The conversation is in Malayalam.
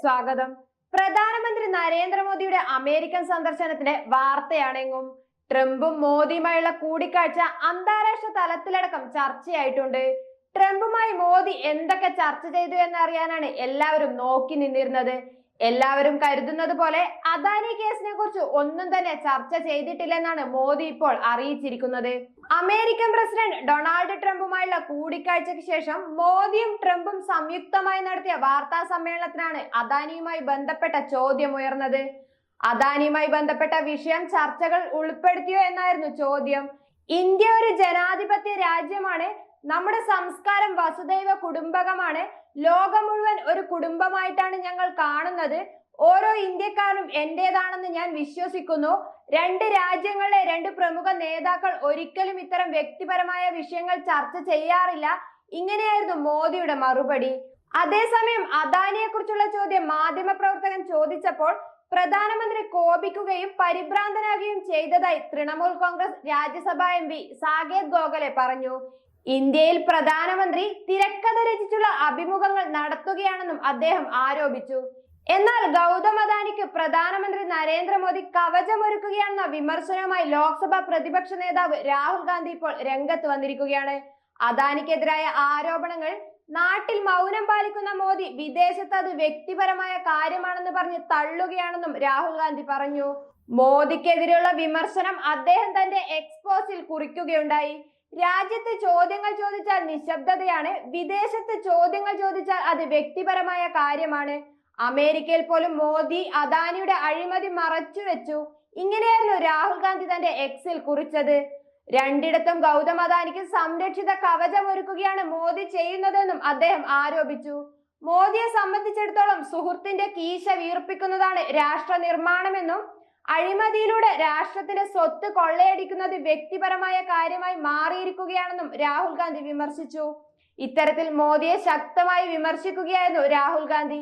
സ്വാഗതം. പ്രധാനമന്ത്രി നരേന്ദ്രമോദിയുടെ അമേരിക്കൻ സന്ദർശനത്തിന്റെ വാർത്തയാണെങ്കും ട്രംപും മോദിയുമായുള്ള കൂടിക്കാഴ്ച അന്താരാഷ്ട്ര തലത്തിലടക്കം ചർച്ചയായിട്ടുണ്ട്. ട്രംപുമായി മോദി എന്തൊക്കെ ചർച്ച ചെയ്തു എന്നറിയാനാണ് എല്ലാവരും നോക്കി നിന്നിരുന്നത്. എല്ലാവരും കരുതുന്നത് പോലെ അദാനി കേസിനെ കുറിച്ച് ഒന്നും തന്നെ ചർച്ച ചെയ്തിട്ടില്ലെന്നാണ് മോദി ഇപ്പോൾ അറിയിച്ചിരിക്കുന്നത്. അമേരിക്കൻ പ്രസിഡന്റ് ഡൊണാൾഡ് ട്രംപുമായുള്ള കൂടിക്കാഴ്ചയ്ക്ക് ശേഷം മോദിയും ട്രംപും സംയുക്തമായി നടത്തിയ വാർത്താ സമ്മേളനത്തിനാണ് അദാനിയുമായി ബന്ധപ്പെട്ട ചോദ്യം ഉയർന്നത്. അദാനിയുമായി ബന്ധപ്പെട്ട വിഷയം ചർച്ചകൾ ഉൾപ്പെടുത്തിയോ എന്നായിരുന്നു ചോദ്യം. ഇന്ത്യ ഒരു ജനാധിപത്യ രാജ്യമാണ്. നമ്മുടെ സംസ്കാരം വസുദൈവ കുടുംബകമാണ്. ലോകം മുഴുവൻ ഒരു കുടുംബമായിട്ടാണ് ഞങ്ങൾ കാണുന്നത്. ഓരോ ഇന്ത്യക്കാരനും എന്റേതാണെന്ന് ഞാൻ വിശ്വസിക്കുന്നു. രണ്ട് രാജ്യങ്ങളിലെ രണ്ട് പ്രമുഖ നേതാക്കൾ ഒരിക്കലും ഇത്തരം വ്യക്തിപരമായ വിഷയങ്ങൾ ചർച്ച ചെയ്യാറില്ല. ഇങ്ങനെയായിരുന്നു മോദിയുടെ മറുപടി. അതേസമയം അദാനിയെ കുറിച്ചുള്ള ചോദ്യം മാധ്യമപ്രവർത്തകൻ ചോദിച്ചപ്പോൾ പ്രധാനമന്ത്രി കോപിക്കുകയും പരിഭ്രാന്തനാകുകയും ചെയ്തതായി തൃണമൂൽ കോൺഗ്രസ് രാജ്യസഭാ എം പി സാകേത് ഗോഖലെ പറഞ്ഞു. ഇന്ത്യയിൽ പ്രധാനമന്ത്രി തിരക്കഥ രചിച്ചുള്ള അഭിമുഖങ്ങൾ നടത്തുകയാണെന്നും അദ്ദേഹം ആരോപിച്ചു. എന്നാൽ ഗൗതം അദാനിക്ക് പ്രധാനമന്ത്രി നരേന്ദ്രമോദി കവചമൊരുക്കുകയാണെന്ന വിമർശനവുമായി ലോക്സഭാ പ്രതിപക്ഷ നേതാവ് രാഹുൽ ഗാന്ധി ഇപ്പോൾ രംഗത്ത് വന്നിരിക്കുകയാണ്. അദാനിക്കെതിരായ ആരോപണങ്ങൾ നാട്ടിൽ മൗനം പാലിക്കുന്ന മോദി വിദേശത്ത് അത് വ്യക്തിപരമായ കാര്യമാണെന്ന് പറഞ്ഞ് തള്ളുകയാണെന്നും രാഹുൽ ഗാന്ധി പറഞ്ഞു. മോദിക്കെതിരെയുള്ള വിമർശനം അദ്ദേഹം തന്റെ എക്സ്പോസിൽ കുറിക്കുകയുണ്ടായി. രാജ്യത്ത് ചോദ്യങ്ങൾ ചോദിച്ചാൽ നിശബ്ദതയാണ്. വിദേശത്ത് ചോദ്യങ്ങൾ ചോദിച്ചാൽ അത് വ്യക്തിപരമായ കാര്യമാണ്. അമേരിക്കയിൽ പോലും മോദി അദാനിയുടെ അഴിമതി മറച്ചു വെച്ചു ഇങ്ങനെയായിരുന്നു രാഹുൽ ഗാന്ധി തന്റെ എക്സിൽ കുറിച്ചത്. രണ്ടിടത്തും ഗൗതം അദാനിക്ക് സംരക്ഷിത കവചം ഒരുക്കുകയാണ് മോദി ചെയ്യുന്നതെന്നും അദ്ദേഹം ആരോപിച്ചു. മോദിയെ സംബന്ധിച്ചിടത്തോളം സുഹൃത്തിന്റെ കീശ വീർപ്പിക്കുന്നതാണ് രാഷ്ട്ര നിർമ്മാണമെന്നും അഴിമതിയിലൂടെ രാഷ്ട്രത്തിന്റെ സ്വത്ത് കൊള്ളയടിക്കുന്നത് വ്യക്തിപരമായ കാര്യമായി മാറിയിരിക്കുകയാണെന്നും രാഹുൽ ഗാന്ധി വിമർശിച്ചു. ഇത്തരത്തിൽ മോദിയെ ശക്തമായി വിമർശിക്കുകയായിരുന്നു രാഹുൽ ഗാന്ധി.